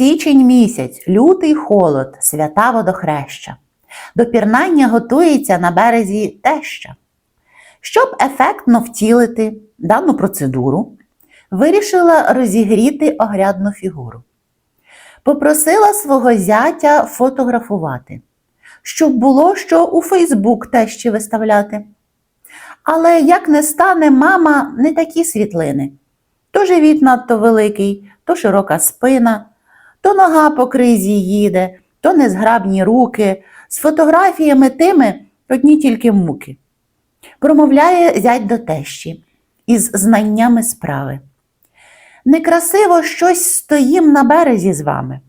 Січень місяць, лютий холод, свята водохреща. До пірнання готується на березі теща. Щоб ефектно втілити дану процедуру, вирішила розігріти оглядну фігуру. Попросила свого зятя фотографувати, щоб було що у Фейсбук тещі виставляти. Але як не стане мама, не такі світлини. То живіт надто великий, то широка спина, то нога по кризі їде, то незграбні руки, з фотографіями тими одні тільки муки. Промовляє зять до тещі із знаннями справи. Некрасиво щось стоїм на березі з вами.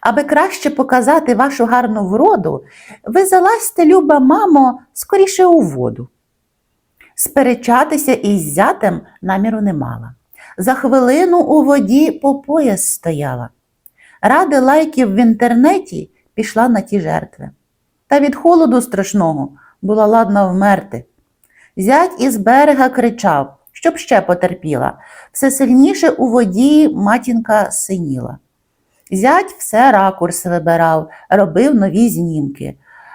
Аби краще показати вашу гарну вроду, ви залазьте, люба мамо, скоріше у воду. Сперечатися із зятем наміру не мала. За хвилину у воді по пояс стояла. Ради лайків в інтернеті пішла на ті жертви. Та від холоду страшного була ладна вмерти. Зять із берега кричав, щоб ще потерпіла. Все сильніше у воді матінка синіла. Зять все ракурс вибирав, робив нові знімки,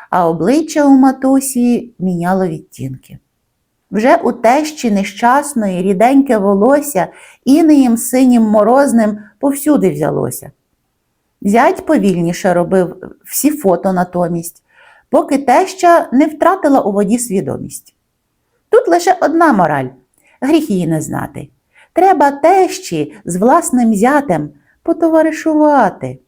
а обличчя у матусі міняло відтінки. Вже у тещі нещасної ріденьке волосся інеєм синім морозним повсюди взялося. Зять повільніше робив всі фото натомість, поки теща не втратила у воді свідомість. Тут лише одна мораль гріх її не знати. Треба тещі з власним зятем потоваришувати.